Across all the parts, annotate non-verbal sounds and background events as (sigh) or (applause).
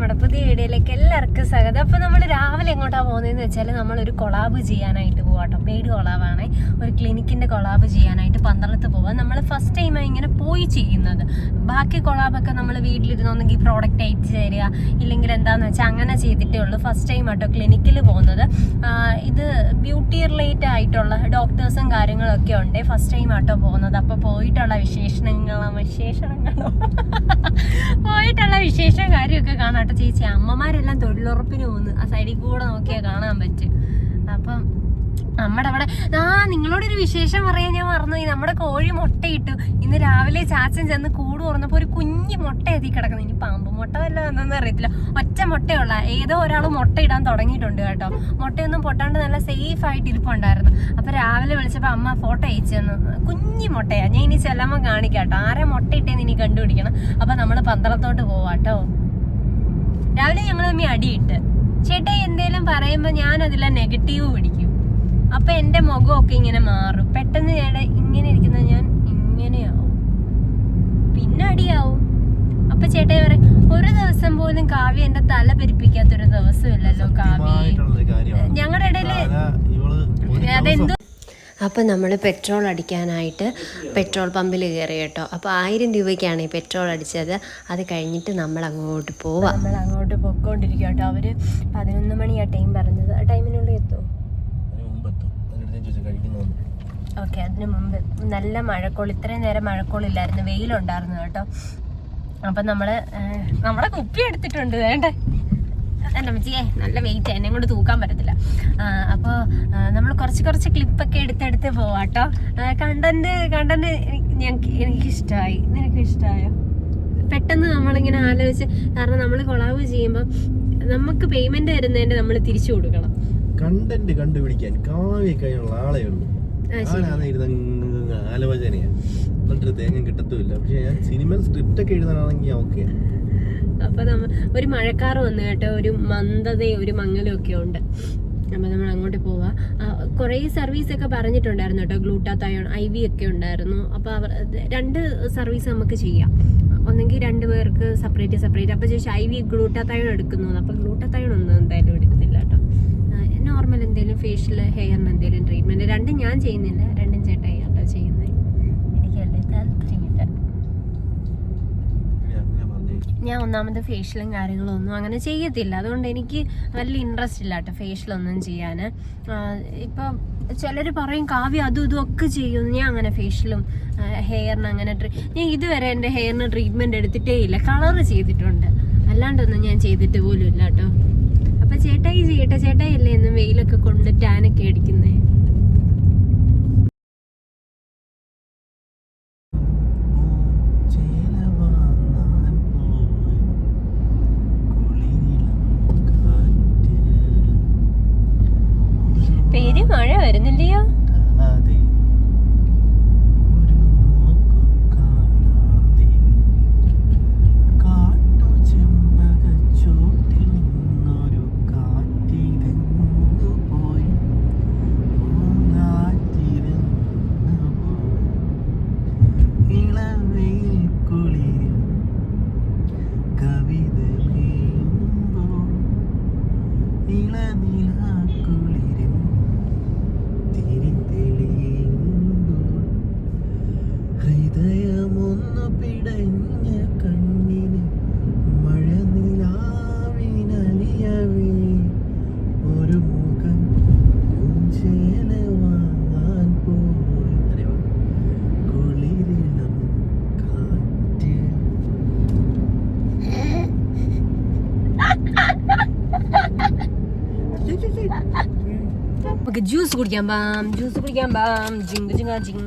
നമ്മുടെ പുതിയ വീഡിയോയിലേക്ക് എല്ലാവർക്കും സ്വാഗതം. അപ്പോൾ നമ്മൾ രാവിലെ എങ്ങോട്ടാണ് പോകുന്നതെന്ന് വെച്ചാൽ നമ്മളൊരു കൊളാബ് ചെയ്യാനായിട്ട് പോവാട്ടോ പെയ്ഡ് കൊളാബാണ് ഒരു ക്ലിനിക്കിന്റെ കൊളാബ് ചെയ്യാനായിട്ട് പന്തളത്ത് പോവാം. നമ്മൾ ഫസ്റ്റ് ടൈമാണ് ഇങ്ങനെ പോയി ചെയ്യുന്നത്. ബാക്കി കൊളാബൊക്കെ നമ്മൾ വീട്ടിലിരുന്നൊന്നെങ്കിൽ പ്രോഡക്റ്റ് അയച്ചു തരിക ഇല്ലെങ്കിൽ എന്താണെന്ന് വെച്ചാൽ അങ്ങനെ ചെയ്തിട്ടേ ഉള്ളൂ. ഫസ്റ്റ് ടൈം ആട്ടോ ക്ലിനിക്കിൽ പോകുന്നത്. ഇത് ബ്യൂട്ടി റിലേറ്റഡ് ആയിട്ടുള്ള ഡോക്ടേഴ്സും കാര്യങ്ങളൊക്കെ ഉണ്ട്. ഫസ്റ്റ് ടൈം ആട്ടോ പോകുന്നത്. അപ്പോൾ പോയിട്ടുള്ള വിശേഷണങ്ങളോ വിശേഷണങ്ങളോ. (laughs) പോയിട്ടുള്ള വിശേഷം കാര്യമൊക്കെ കാണാട്ടോ ചേച്ചി അമ്മമാരെല്ലാം തൊഴിലുറപ്പിന് പോകുന്നു. ആ സൈഡിൽ കൂടെ നോക്കിയാൽ കാണാൻ പറ്റും. അപ്പം നമ്മുടെ അവിടെ ആ നിങ്ങളോടൊരു വിശേഷം പറയാൻ ഞാൻ പറഞ്ഞു നമ്മുടെ കോഴി മുട്ടയിട്ടു. ഇന്ന് രാവിലെ ചാച്ചൻ ചെന്ന് കൂട് തുറന്നപ്പോൾ ഒരു കുഞ്ഞു മുട്ട എത്തി കിടക്കുന്നു. ഇനി പാമ്പ് മുട്ട വല്ലതും എന്നൊന്നും അറിയത്തില്ല. ഒറ്റ മുട്ടയുള്ള. ഏതോ ഒരാൾ മുട്ട ഇടാൻ തുടങ്ങിയിട്ടുണ്ട് കേട്ടോ. മുട്ടയൊന്നും പൊട്ടാണ്ട് നല്ല സേഫ് ആയിട്ട് ഇരിപ്പുണ്ടായിരുന്നു. അപ്പോൾ രാവിലെ വിളിച്ചപ്പോൾ അമ്മ ഫോട്ടോ അയച്ചു തന്നു. കുഞ്ഞു മുട്ടയാ. ഞാൻ ഇനി ചെല്ലുമ്പോൾ കാണിക്കാം കേട്ടോ. ആരെ മുട്ട ഇട്ടേന്ന് ഇനി കണ്ടുപിടിക്കണം. അപ്പോൾ നമ്മൾ പന്തളത്തോട്ട് പോവാട്ടോ രാവിലെ ഞങ്ങൾ തമ്മി അടിയിട്ട്. ചേട്ടാ എന്തേലും പറയുമ്പോൾ ഞാൻ അതിലെ നെഗറ്റീവ് പിടിക്കും. അപ്പൊ എന്റെ മുഖമൊക്കെ ഇങ്ങനെ മാറും. പെട്ടെന്ന് ചേട്ടാ ഇങ്ങനെ ഇരിക്കുന്ന ഞാൻ ഇങ്ങനെയാവും. പിന്നെ അടിയാവും. അപ്പൊ ചേട്ടാ പറയും ഒരു ദിവസം പോലും കാവ്യ എന്റെ തല പെരുപ്പിക്കാത്തൊരു ദിവസം ഇല്ലല്ലോ കാവ്യ അപ്പം നമ്മൾ പെട്രോൾ അടിക്കാനായിട്ട് പെട്രോൾ പമ്പിൽ കയറി കേട്ടോ. അപ്പോൾ ആയിരം രൂപയ്ക്കാണ് ഈ പെട്രോൾ അടിച്ചത്. അത് കഴിഞ്ഞിട്ട് നമ്മൾ അങ്ങോട്ട് പോവാം. നമ്മൾ അങ്ങോട്ട് പോയിക്കൊണ്ടിരിക്കുക കേട്ടോ. അവർ പതിനൊന്ന് മണി ആ ടൈം പറഞ്ഞത്. ആ ടൈമിനുള്ളിൽ എത്തുമോ. ഓക്കെ അതിന് മുമ്പ്. നല്ല മഴക്കോൾ ഇത്രയും നേരം മഴക്കോളില്ലായിരുന്നു. വെയിലുണ്ടായിരുന്നു കേട്ടോ. അപ്പം നമ്മൾ നമ്മളെ കുപ്പി എടുത്തിട്ടുണ്ട്. വേണ്ടേ? എന്റെ അമ്മച്ചിയെ നല്ല വെയിറ്റ്. എന്നെ കൊണ്ട് തൂക്കാൻ പറ്റത്തില്ല. അപ്പോൾ നമ്മൾ കുറച്ച് കുറച്ച് ക്ലിപ്പൊക്കെ എടുത്തെടുത്ത് പോവാട്ടോ. കണ്ടന്റ് കണ്ടന്റ് ഞങ്ങൾക്ക് എനിക്കിഷ്ടമായി നിനക്ക് ഇഷ്ടമായോ പെട്ടെന്ന് നമ്മളിങ്ങനെ ആലോചിച്ച് കാരണം നമ്മൾ കൊളാവ് ചെയ്യുമ്പോൾ നമുക്ക് പേയ്മെന്റ് തരുന്നതിന്റെ നമ്മൾ തിരിച്ചു കൊടുക്കണം. കണ്ടന്റ് കണ്ടുപിടിക്കാൻ കാവ്യ കഴിഞ്ഞുള്ള ആളെ ഉള്ളൂ. ആ, എന്നിട്ട് തേങ്ങ കിട്ടത്തുമില്ല. പക്ഷെ ഞാൻ സിനിമ സ്ക്രിപ്റ്റ് ഒക്കെ എഴുതാനാണെങ്കിൽ ഓക്കെ അപ്പൊ നമ്മ ഒരു മഴക്കാറ് വന്നു കേട്ടോ. ഒരു മന്ദതയും ഒരു മങ്ങലും ഒക്കെ ഉണ്ട്. അപ്പൊ നമ്മൾ അങ്ങോട്ട് പോവാ. കുറെ സർവീസ് ഒക്കെ പറഞ്ഞിട്ടുണ്ടായിരുന്നു കേട്ടോ. ഗ്ലൂട്ടാത്തയോൺ ഐ വി ഒക്കെ ഉണ്ടായിരുന്നു. അപ്പൊ അവർ രണ്ട് സർവീസ് നമുക്ക് ചെയ്യാം. ഒന്നെങ്കിൽ രണ്ട് പേർക്ക് സെപ്പറേറ്റ് സെപ്പറേറ്റ് അപ്പൊ ചോദിച്ചാൽ ഐ വി ഗ്ലൂട്ടാത്തയോൺ എടുക്കുന്നു അപ്പൊ ഗ്ലൂട്ടാത്തയോൺ ഒന്നും എന്തായാലും എടുക്കുന്നില്ല കേട്ടോ. നോർമൽ എന്തെങ്കിലും ഫേഷ്യൽ ഹെയറിന് എന്തെങ്കിലും ട്രീറ്റ്മെന്റ് രണ്ടും ഞാൻ ചെയ്യുന്നില്ല. രണ്ടും ചേട്ടായി കേട്ടോ ചെയ്യുന്നത് എനിക്കല്ലേ താല്പര്യമില്ല ഞാൻ പറഞ്ഞു ഞാൻ ഒന്നാമത് ഫേഷ്യലും കാര്യങ്ങളും ഒന്നും അങ്ങനെ ചെയ്യത്തില്ല. അതുകൊണ്ട് എനിക്ക് നല്ല ഇൻട്രസ്റ്റ് ഇല്ല കേട്ടോ ഫേഷ്യലൊന്നും ചെയ്യാൻ ഇപ്പം ചിലർ പറയും കാവ്യ അതും ഇതും ഒക്കെ ചെയ്യും. ഞാൻ അങ്ങനെ ഫേഷ്യലും ഹെയറിന് അങ്ങനെ ഞാൻ ഇതുവരെ എന്റെ ഹെയറിന് ട്രീറ്റ്മെന്റ് എടുത്തിട്ടേ ഇല്ല. കളർ ചെയ്തിട്ടുണ്ട്. അല്ലാണ്ടൊന്നും ഞാൻ ചെയ്തിട്ട് പോലും ഇല്ല കേട്ടോ. അപ്പം ചേട്ടായി ചെയ്യട്ടെ ചേട്ടായി അല്ലേ എന്നും വെയിലൊക്കെ കൊണ്ട് ടാനൊക്കെ കുടിക്കാൻ പാം ജ്യൂസ് കുടിക്കാൻ പാം ജിങ് ജിങ് ജിങ്.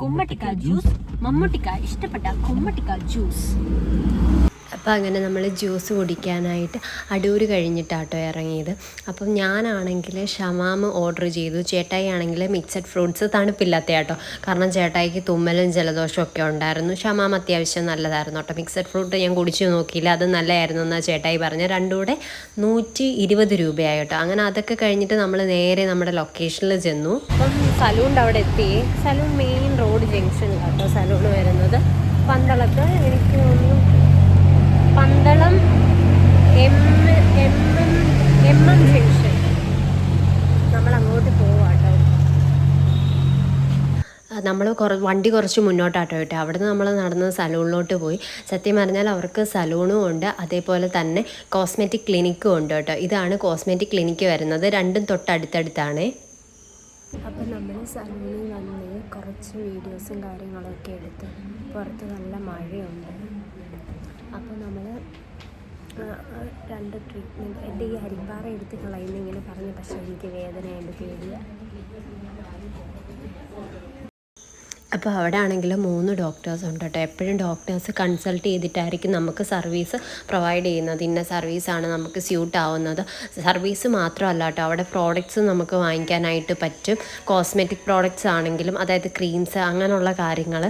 കുമ്മട്ടിക്ക ജ്യൂസ്. മമ്മൂട്ടിക്ക ഇഷ്ടപ്പെട്ട കുമ്മട്ടിക്ക ജ്യൂസ്. അപ്പോൾ അങ്ങനെ നമ്മൾ ജ്യൂസ് കുടിക്കാനായിട്ട് അടൂർ കഴിഞ്ഞിട്ടാട്ടോ ഇറങ്ങിയത്. അപ്പം ഞാനാണെങ്കിൽ ഷമാമ് ഓർഡർ ചെയ്തു. ചേട്ടായി ആണെങ്കിൽ മിക്സഡ് ഫ്രൂട്ട്സ് തണുപ്പില്ലാത്ത കേട്ടോ കാരണം ചേട്ടായിക്ക് തുമ്മലും ജലദോഷവും ഒക്കെ ഉണ്ടായിരുന്നു. ഷമാം അത്യാവശ്യം നല്ലതായിരുന്നു കേട്ടോ. മിക്സഡ് ഫ്രൂട്ട് ഞാൻ കുടിച്ചു നോക്കിയില്ല. അത് നല്ലതായിരുന്നു എന്നാണ് ചേട്ടായി പറഞ്ഞു രണ്ടും കൂടെ നൂറ്റി ഇരുപത് രൂപയായി കേട്ടോ. അങ്ങനെ അതൊക്കെ കഴിഞ്ഞിട്ട് നമ്മൾ നേരെ നമ്മുടെ ലൊക്കേഷനിൽ ചെന്നു. അപ്പം സലൂണിന്റെ അവിടെ എത്തി. സലൂൺ മെയിൻ റോഡ് ജംഗ്ഷനിലാട്ടോ സലൂൺ വരുന്നത്. പന്തളത്ത് എനിക്ക് തോന്നുന്നു Pandalam M M M M M junction നമ്മൾ അങ്ങോട്ട് പോവാട്ടോ നമ്മൾ കുറ വണ്ടി കുറച്ച് മുന്നോട്ടാട്ടോ കേട്ടോ. അവിടുന്ന് നമ്മൾ നടന്ന സലൂണിലോട്ട് പോയി. സത്യം പറഞ്ഞാൽ അവർക്ക് സലൂണും ഉണ്ട്. അതേപോലെ തന്നെ കോസ്മെറ്റിക് ക്ലിനിക്കും ഉണ്ട് കേട്ടോ. ഇതാണ് കോസ്മെറ്റിക് ക്ലിനിക്ക് വരുന്നത്. രണ്ടും തൊട്ടടുത്തടുത്താണ്. അപ്പം നമ്മൾ സലൂണിൽ വന്ന് കുറച്ച് വീഡിയോസും കാര്യങ്ങളൊക്കെ എടുത്ത് പുറത്ത് നല്ല മഴയുണ്ട്. അപ്പോൾ നമ്മൾ രണ്ട് ട്രീറ്റ്മെന്റ് എന്റെ ഈ അരിപ്പാറ എടുത്ത് കളയുന്ന ഇങ്ങനെ പറഞ്ഞു പക്ഷേ എനിക്ക് വേദനയുണ്ട് പേടിയാണ് അപ്പോൾ അവിടെ ആണെങ്കിൽ മൂന്ന് ഡോക്ടേഴ്സ് ഉണ്ട് കേട്ടോ എപ്പോഴും ഡോക്ടേഴ്സ് കൺസൾട്ട് ചെയ്തിട്ടായിരിക്കും നമുക്ക് സർവീസ് പ്രൊവൈഡ് ചെയ്യുന്നത്. ഇന്ന സർവീസാണ് നമുക്ക് സ്യൂട്ട് ആവുന്നത്. സർവീസ് മാത്രമല്ല കേട്ടോ അവിടെ പ്രോഡക്റ്റ്സ് നമുക്ക് വാങ്ങിക്കാനായിട്ട് പറ്റും. കോസ്മെറ്റിക് പ്രോഡക്റ്റ്സ് ആണെങ്കിലും അതായത് ക്രീംസ് അങ്ങനെയുള്ള കാര്യങ്ങൾ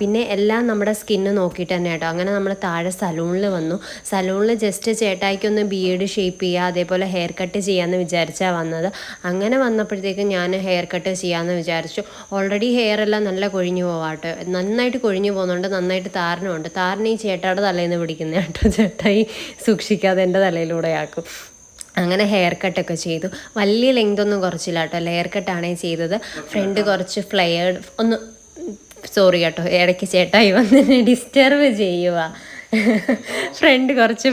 പിന്നെ എല്ലാം നമ്മുടെ സ്കിന്ന് നോക്കിയിട്ട് തന്നെ കേട്ടോ അങ്ങനെ നമ്മൾ താഴെ സലൂണിൽ വന്നു. സലൂണിൽ ജസ്റ്റ് ചേട്ടായിക്കൊന്ന് ബിയേഡ് ഷേപ്പ് ചെയ്യുക അതേപോലെ ഹെയർ കട്ട് ചെയ്യാമെന്ന് വിചാരിച്ചാണ് വന്നത്. അങ്ങനെ വന്നപ്പോഴത്തേക്കും ഞാൻ ഹെയർ കട്ട് ചെയ്യാമെന്ന് വിചാരിച്ചു. ഓൾറെഡി ഹെയർ എല്ലാം നല്ല കൊഴിഞ്ഞു പോവാട്ടോ. നന്നായിട്ട് കൊഴിഞ്ഞു പോകുന്നുണ്ട് നന്നായിട്ട് താരനുമുണ്ട് താരനെ ഈ ചേട്ടായുടെ തലേന്ന് പിടിക്കുന്ന കേട്ടോ. ചേട്ടായി സൂക്ഷിക്കാതെ എന്റെ തലയിലൂടെയാക്കും അങ്ങനെ ഹെയർ കട്ടൊക്കെ ചെയ്തു. വലിയ ലെങ്ത് ഒന്നും കുറച്ചില്ല കേട്ടോ. ഹെയർ കട്ടാണ് ചെയ്തത്. ഫ്രണ്ട് കുറച്ച് ഫ്ലെയർഡ് ഒന്ന് സോറി കേട്ടോ. ഇടയ്ക്ക് ചേട്ടായി വന്ന് ഡിസ്റ്റർബ് ചെയ്യുക ഫ്രണ്ട് കുറച്ച്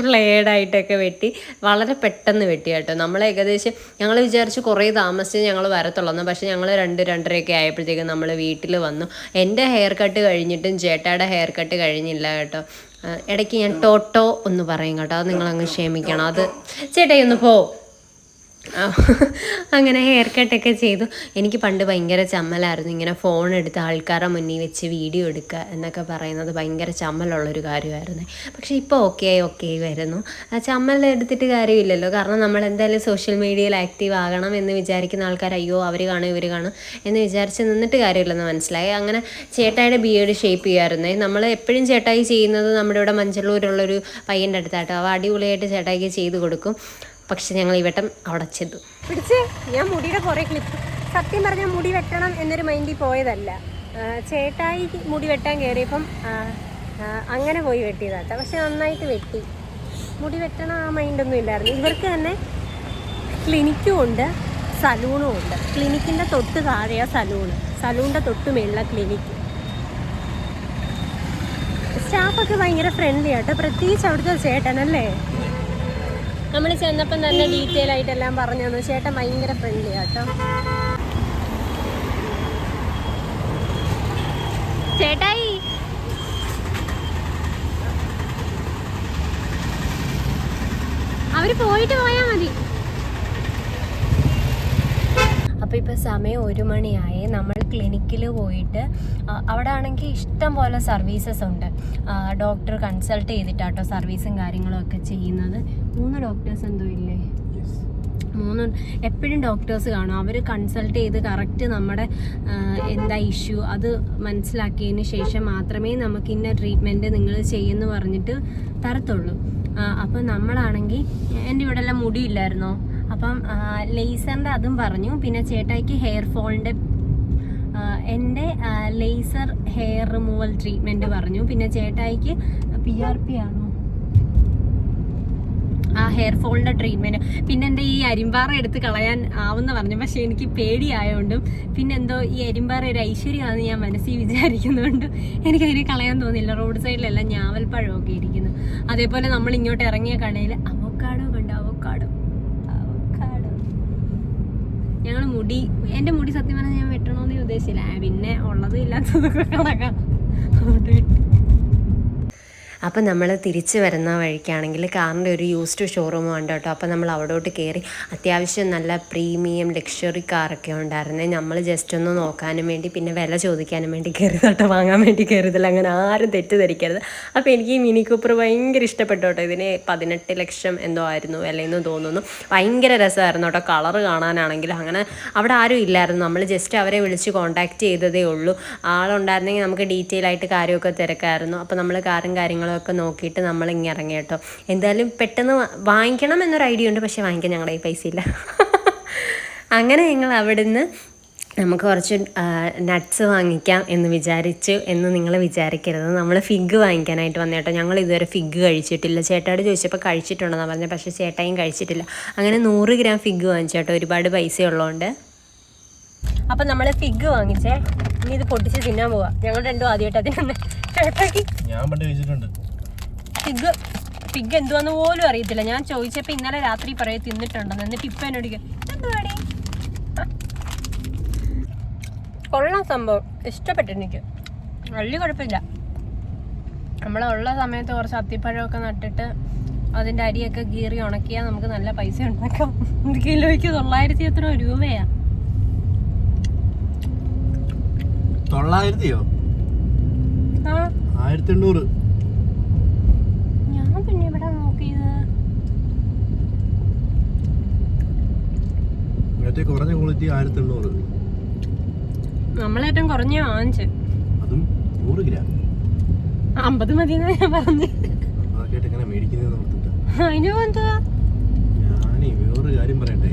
ആയിട്ടൊക്കെ വെട്ടി. വളരെ പെട്ടെന്ന് വെട്ടി കേട്ടോ. നമ്മൾ ഏകദേശം ഞങ്ങൾ വിചാരിച്ച് കുറേ താമസിച്ച് ഞങ്ങൾ വരത്തുള്ളൂ. പക്ഷേ ഞങ്ങൾ രണ്ട് രണ്ടരയൊക്കെ ആയപ്പോഴത്തേക്കും നമ്മൾ വീട്ടിൽ വന്നു. എന്റെ ഹെയർ കട്ട് കഴിഞ്ഞിട്ടും ചേട്ടായുടെ ഹെയർ കട്ട് കഴിഞ്ഞില്ല കേട്ടോ. ഇടയ്ക്ക് ഞാൻ ടോട്ടോ ഒന്ന് പറയും കേട്ടോ. അത് നിങ്ങളങ്ങ് ക്ഷമിക്കണം. അത് ചേട്ടായി ഒന്ന് പോ. (laughs) അങ്ങനെ ഹെയർ കട്ടൊക്കെ ചെയ്തു. എനിക്ക് പണ്ട് ഭയങ്കര ചമ്മലായിരുന്നു. ഇങ്ങനെ ഫോൺ എടുത്ത് ആൾക്കാരുടെ മുന്നിൽ വെച്ച് വീഡിയോ എടുക്കുക എന്നൊക്കെ പറയുന്നത് ഭയങ്കര ചമ്മലുള്ളൊരു കാര്യമായിരുന്നു. പക്ഷേ ഇപ്പോൾ ഓക്കെ ആയി ഓക്കെ ആയി വരുന്നു. ആ ചമ്മൽ എടുത്തിട്ട് കാര്യമില്ലല്ലോ. കാരണം നമ്മൾ എന്തായാലും സോഷ്യൽ മീഡിയയിൽ ആക്റ്റീവ് ആകണം എന്ന് വിചാരിക്കുന്ന ആൾക്കാർ അയ്യോ അവർ കാണും ഇവർ കാണും എന്ന് വിചാരിച്ച് നിന്നിട്ട് കാര്യമില്ലെന്ന് മനസ്സിലായി. അങ്ങനെ ചേട്ടായിയുടെ ബിയേഡ് ഷേപ്പ് ചെയ്യുമായിരുന്നേ നമ്മൾ എപ്പോഴും ചേട്ടായി ചെയ്യുന്നത് നമ്മുടെ ഇവിടെ മഞ്ചളൂരുള്ളൊരു പയ്യന്റെ അടുത്താട്ടോ. അവ അടിപൊളിയായിട്ട് ചേട്ടായിക്ക് ചെയ്ത് കൊടുക്കും. പക്ഷെ ഞങ്ങൾ ഈ വട്ടം അവിടെ ചെന്നു. പിടിച്ച് ഞാൻ മുടിയുടെ കുറേ ക്ലിപ്പ്. സത്യം പറഞ്ഞാൽ മുടി വെട്ടണം എന്നൊരു മൈൻഡിൽ പോയതല്ല. ചേട്ടായി മുടി വെട്ടാൻ കയറിയപ്പം അങ്ങനെ പോയി വെട്ടിയതാട്ടോ പക്ഷെ നന്നായിട്ട് വെട്ടി. മുടി വെട്ടണം ആ മൈൻഡൊന്നും ഇല്ലായിരുന്നു. ഇവർക്ക് തന്നെ ക്ലിനിക്കും ഉണ്ട് സലൂണും ഉണ്ട്. ക്ലിനിക്കിന്റെ തൊട്ട് താഴെയാ സലൂണ് സലൂണിന്റെ തൊട്ട് മേളില ക്ലിനിക്ക്. സ്റ്റാഫൊക്കെ ഭയങ്കര ഫ്രണ്ട്ലി ആട്ടോ പ്രത്യേകിച്ച് അവിടുത്തെ ചേട്ടനല്ലേ? നമ്മൾ ചെന്നപ്പം നല്ല ഡീറ്റെയിൽ ആയിട്ടെല്ലാം പറഞ്ഞു തന്നു. ചേട്ടൻ ഭയങ്കര ഫ്രണ്ട്ലി ആട്ടോ ചേട്ടായി. അവർ പോയിട്ട് പോയാ മതി. അപ്പോൾ ഇപ്പൊ സമയം ഒരു മണിയായി. നമ്മൾ ക്ലിനിക്കിൽ പോയിട്ട് അവിടെ ആണെങ്കിൽ ഇഷ്ടം പോലെ സർവീസസ് ഉണ്ട്. ഡോക്ടർ കൺസൾട്ട് ചെയ്തിട്ടാട്ടോ സർവീസും കാര്യങ്ങളും ഒക്കെ ചെയ്യുന്നത്. മൂന്ന് ഡോക്ടേഴ്സ് എന്തോ ഇല്ലേ? മൂന്ന് എപ്പോഴും ഡോക്ടേഴ്സ് കാണും. അവർ കൺസൾട്ട് ചെയ്ത് കറക്റ്റ് നമ്മുടെ എന്താ ഇഷ്യൂ അത് മനസ്സിലാക്കിയതിന് ശേഷം മാത്രമേ നമുക്ക് ഇന്ന ട്രീറ്റ്മെന്റ് നിങ്ങൾ ചെയ്യുമെന്ന് പറഞ്ഞിട്ട് തരത്തുള്ളൂ. അപ്പോൾ നമ്മളാണെങ്കിൽ എന്റെ ഇവിടെ എല്ലാം മുടിയില്ലായിരുന്നോ അപ്പം ലേസറിന്റെ അതും പറഞ്ഞു. പിന്നെ ചേട്ടായിക്ക് ഹെയർ ഫോളിന്റെ എന്റെ ലേസർ ഹെയർ റിമൂവൽ ട്രീറ്റ്മെന്റ് പറഞ്ഞു. പിന്നെ ചേട്ടായിക്ക് പി ആർ പി ആണോ? ആ ഹെയർ ഫോളിന്റെ ട്രീറ്റ്മെന്റ് പിന്നെ എന്റെ ഈ അരിമ്പാറ എടുത്ത് കളയാൻ ആവുന്ന പറഞ്ഞു. പക്ഷേ എനിക്ക് പേടിയായതുകൊണ്ടും പിന്നെ എന്തോ ഈ അരിമ്പാറ ഒരു ഐശ്വര്യമാണെന്ന് ഞാൻ മനസ്സിൽ വിചാരിക്കുന്നതുകൊണ്ട് എനിക്കതിനെ കളയാൻ തോന്നില്ല റോഡ് സൈഡിലെല്ലാം ഞാവൽപ്പഴമൊക്കെ ഇരിക്കുന്നു. അതേപോലെ നമ്മൾ ഇങ്ങോട്ട് ഇറങ്ങിയ കടയിൽ അവക്കാടോ കണ്ടു അവക്കാടോ അവക്കാടോ ഞങ്ങൾ മുടി എന്റെ മുടി സത്യം പറഞ്ഞാൽ ഞാൻ വെട്ടണമെന്നേ ഉദ്ദേശിച്ചില്ല. പിന്നെ ഉള്ളതും ഇല്ലാത്തതൊക്കെ കണക്കാം. അതുകൊണ്ട് വിട്ടു അപ്പം നമ്മൾ തിരിച്ച് വരുന്ന വഴിക്കാണെങ്കിൽ കാറിന്റെ ഒരു യൂസ്ഡ് ഷോറൂം ഉണ്ട് കേട്ടോ അപ്പം നമ്മൾ അവിടോട്ട് കയറി അത്യാവശ്യം നല്ല പ്രീമിയം ലക്ഷറി കാറൊക്കെ ഉണ്ടായിരുന്നേ. നമ്മൾ ജസ്റ്റ് ഒന്ന് നോക്കാനും വേണ്ടി പിന്നെ വില ചോദിക്കാനും വേണ്ടി കയറി കേട്ടോ വാങ്ങാൻ വേണ്ടി കയറിയതില്ല അങ്ങനെ ആരും തെറ്റിദ്ധരിക്കരുത്. അപ്പോൾ എനിക്ക് ഈ മിനി കൂപ്പർ ഭയങ്കര ഇഷ്ടപ്പെട്ടു കേട്ടോ ഇതിന് പതിനെട്ട് ലക്ഷം എന്തോ ആയിരുന്നു വിലയെന്ന് തോന്നുന്നു. ഭയങ്കര രസമായിരുന്നു കേട്ടോ. കളറ് കാണാനാണെങ്കിലും അങ്ങനെ അവിടെ ആരും ഇല്ലായിരുന്നു. നമ്മൾ ജസ്റ്റ് അവരെ വിളിച്ച് കോൺടാക്റ്റ് ചെയ്തതേ ഉള്ളൂ. ആളുണ്ടായിരുന്നെങ്കിൽ നമുക്ക് ഡീറ്റെയിൽ ആയിട്ട് കാര്യമൊക്കെ തിരക്കായിരുന്നു. അപ്പോൾ നമ്മൾ കാറും കാര്യങ്ങളും ഒക്കെ നോക്കിയിട്ട് നമ്മൾ ഇങ്ങനെ ഇറങ്ങി കേട്ടോ. എന്തായാലും പെട്ടെന്ന് വാങ്ങിക്കണം എന്നൊരു ഐഡിയ ഉണ്ട്. പക്ഷേ വാങ്ങിക്കാൻ ഞങ്ങളുടെ ഈ പൈസ ഇല്ല. (laughs) അങ്ങനെ ഞങ്ങൾ അവിടുന്ന് നമുക്ക് കുറച്ച് നട്ട്സ് വാങ്ങിക്കാം എന്ന് വിചാരിച്ചു എന്ന് നിങ്ങൾ വിചാരിക്കരുത്. നമ്മൾ ഫിഗ് വാങ്ങിക്കാനായിട്ട് വന്ന കേട്ടോ. ഞങ്ങൾ ഇതുവരെ ഫിഗ് കഴിച്ചിട്ടില്ല. ചേട്ടായോട് ചോദിച്ചപ്പോൾ കഴിച്ചിട്ടുണ്ടെന്നാണ് പറഞ്ഞത് പക്ഷേ ചേട്ടായും കഴിച്ചിട്ടില്ല. അങ്ങനെ നൂറ് ഗ്രാം ഫിഗ് വാങ്ങിച്ചു കേട്ടോ. ഒരുപാട് പൈസ ഉള്ളതുകൊണ്ട് അപ്പം നമ്മൾ ഫിഗ് വാങ്ങിച്ചേ. ഇനി ഇത് പൊട്ടിച്ച് തിന്നാൻ പോവാം. ഞങ്ങൾ രണ്ടും ആദ്യമായിട്ട് അതിനൊന്ന് ചേട്ടാക്കി ഞാൻ പണ്ട് കഴിച്ചിട്ടുണ്ട്. ഫിഗ് ഫിഗ് എന്തുവാന്ന് പോലും അറിയത്തില്ല. ഞാൻ ചോദിച്ചപ്പോ ഇന്നലെ രാത്രി പറയെ തിന്നിട്ടുണ്ടെന്ന്. എന്നിട്ട് ഇപ്പൊ എന്നോട് എന്തുവാടി കൊള്ളാം സംഭവം. ഇഷ്ടപ്പെട്ടു എനിക്ക് വലിയ കുഴപ്പമില്ല. നമ്മളുള്ള സമയത്ത് കുറച്ച് അത്തിപ്പഴമൊക്കെ നട്ടിട്ട് അതിന്റെ അരിയൊക്കെ കീറി ഉണക്കിയാൽ നമുക്ക് നല്ല പൈസ ഉണ്ടാക്കാം. കിലോയ്ക്ക് തൊള്ളായിരത്തി എത്ര രൂപയാ. തൊള്ളായിരത്തിയോ? ആയിരത്തി എണ്ണൂറ് ഞാൻ പിന്നെ ഇവിടെ നോക്കിയത് ഏറ്റവും കുറഞ്ഞ ക്വാളിറ്റി ആയിരത്തി എണ്ണൂറ്. നമ്മളേറ്റവും കുറഞ്ഞ വാങ്ങിച്ച് അതും നൂറ് ഗ്രാം അമ്പത് മതി ഞാൻ പറഞ്ഞു. അതൊക്കെ എങ്ങനെ മേടിക്കുന്നത് ഓർത്തിട്ട് അതിന് എന്തുവാ? ഞാനേ വേറൊരു കാര്യം പറയട്ടെ.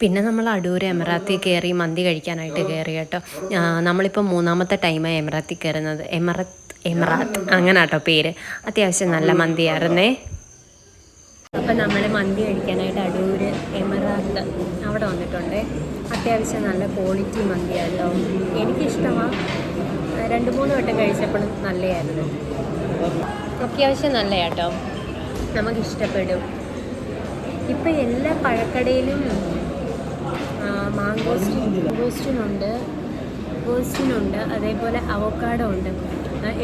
പിന്നെ നമ്മൾ അടൂർ എമറാത്തി കയറി മന്തി കഴിക്കാനായിട്ട് കയറി കേട്ടോ. നമ്മളിപ്പോൾ മൂന്നാമത്തെ ടൈമായി എമറാത്തി കയറുന്നത്. എമറത്ത് എമറാത്ത് അങ്ങനെ കേട്ടോ പേര്. അത്യാവശ്യം നല്ല മന്തിയായിരുന്നേ. അപ്പം നമ്മൾ മന്തി കഴിക്കാനായിട്ട് അടൂർ എമറാത്ത്. അവിടെ വന്നിട്ടുണ്ട്. അത്യാവശ്യം നല്ല ക്വാളിറ്റി മന്തിയായിരുന്നു എനിക്കിഷ്ടമാണ് രണ്ട് മൂന്ന് വട്ടം കഴിച്ചപ്പോഴും നല്ലതായിരുന്നു അത്യാവശ്യം നല്ല കേട്ടോ നമുക്കിഷ്ടപ്പെടും. ഇപ്പം എല്ലാ പഴക്കടയിലും മാങ്കോസ്റ്റിൻ മാങ്കോസ്റ്റിനുണ്ട് ഗോസ്റ്റിനുണ്ട് അതേപോലെ അവക്കാഡോ ഉണ്ട്.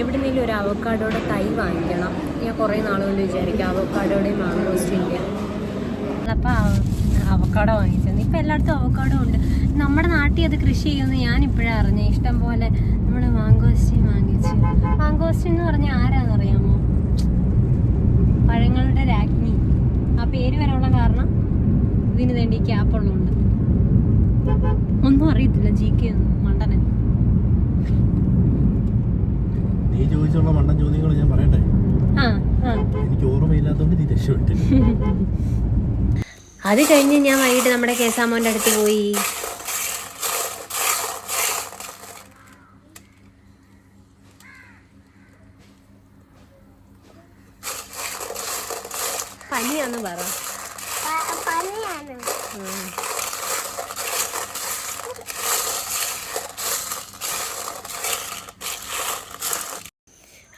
എവിടെ നിന്നെങ്കിലും ഒരു അവക്കാടോടെ തൈ വാങ്ങിക്കണം. ഞാൻ കുറേ നാളുകൊണ്ട് വിചാരിക്കാം അവക്കാടോടെയും മാങ്കോസ്റ്റിന്റെ അപ്പോൾ അവക്കാഡോ വാങ്ങിച്ചത് ഇപ്പം എല്ലായിടത്തും അവക്കാടോ ഉണ്ട്. നമ്മുടെ നാട്ടിൽ അത് കൃഷി ചെയ്യുമെന്ന് ഞാൻ ഇപ്പോഴാണ് അറിഞ്ഞത് ഇഷ്ടം പോലെ നമ്മൾ മാങ്കോസ്റ്റിൻ വാങ്ങിച്ചു. മാങ്കോസ്റ്റിൻ എന്ന് പറഞ്ഞാൽ ആരാന്നറിയാമോ? പഴങ്ങളുടെ രാജ്ഞി. ആ പേര് വരാനുള്ള കാരണം ഇതിന് വേണ്ടി ക്യാപ്പുള്ളതുകൊണ്ട് ഒന്നും അറിയത്തില്ല. ജി കെ ഒന്നും. മണ്ടനെ. നീ ചോദിച്ചുള്ള മണ്ടൻ ചോദ്യങ്ങൾ ഞാൻ പറയട്ടെ? ആ എനിക്ക് ഓർമ്മയില്ലാത്തതുകൊണ്ട് നീ രക്ഷപ്പെട്ടു (laughs) അത് കഴിഞ്ഞ് ഞാൻ വൈകിട്ട് നമ്മുടെ കേസാമോന്റെ അടുത്ത് പോയി.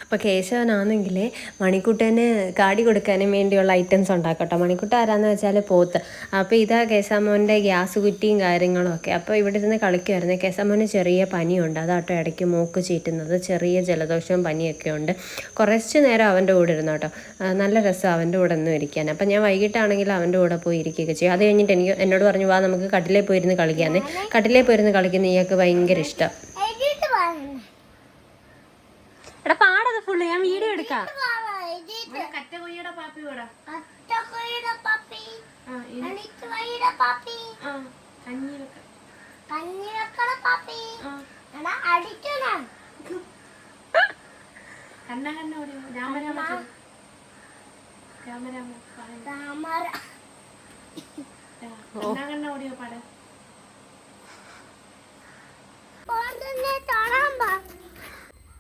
അപ്പോൾ കേശവനാണെങ്കിൽ മണിക്കുട്ടന് കാടി കൊടുക്കാനും വേണ്ടിയുള്ള ഐറ്റംസ് ഉണ്ടാക്കട്ടോ. മണിക്കുട്ട ആരാന്ന് വെച്ചാൽ പോത്ത്. അപ്പോൾ ഇതാ കേശാമോന്റെ ഗ്യാസ് കുറ്റിയും കാര്യങ്ങളും ഒക്കെ അപ്പോൾ ഇവിടെ ഇരുന്ന് കളിക്കുമായിരുന്നു കേശാമോന് ചെറിയ പനിയുണ്ട്. അതാട്ടോ ഇടയ്ക്ക് മൂക്ക് ചീറ്റുന്നത്. ചെറിയ ജലദോഷവും പനിയൊക്കെ ഉണ്ട്. കുറച്ച് നേരം അവന്റെ കൂടെ ഇരുന്നു കേട്ടോ നല്ല രസം അവന്റെ കൂടെ ഒന്നും ഇരിക്കാൻ. അപ്പം ഞാൻ വൈകിട്ടാണെങ്കിൽ അവന്റെ കൂടെ പോയി ഇരിക്കുകയൊക്കെ ചെയ്യും. അത് കഴിഞ്ഞിട്ട് എനിക്ക് എന്നോട് പറഞ്ഞു വാ നമുക്ക് കട്ടിലേ പോയിരുന്ന് കളിക്കാന്നേ. കട്ടിലേ പോയിരുന്ന് കളിക്കുന്ന ഇയാൾക്ക് ഭയങ്കര ഇഷ്ടം. എടാ ഫുള്ള് ഞാൻ വീഡിയോ എടുക്കാം.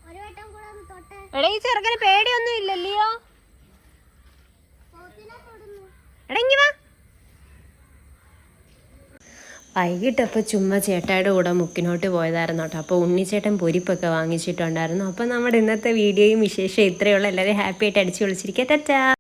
ഒരു വട്ടം കൂടെ ഒന്ന് തൊട്ട് എടാ ഈ ചെറുക്കന് പേടിയൊന്നും ഇല്ലല്ലയോ പോത്തിനെ തൊടുന്നു എടാ ഇങ്ങ് വാ വൈകിട്ടപ്പോൾ ചുമ്മാ ചേട്ടായുടെ കൂടെ മുക്കിനോട്ട് പോയതായിരുന്നു കേട്ടോ. അപ്പോൾ ഉണ്ണിച്ചേട്ടൻ പൊരിപ്പൊക്കെ വാങ്ങിച്ചിട്ടുണ്ടായിരുന്നു. അപ്പോൾ നമ്മുടെ ഇന്നത്തെ വീഡിയോയും വിശേഷം ഇത്രയുള്ള എല്ലാവരും ഹാപ്പി ആയിട്ട് അടിച്ചു വിളിച്ചിരിക്കുക ടാറ്റാ.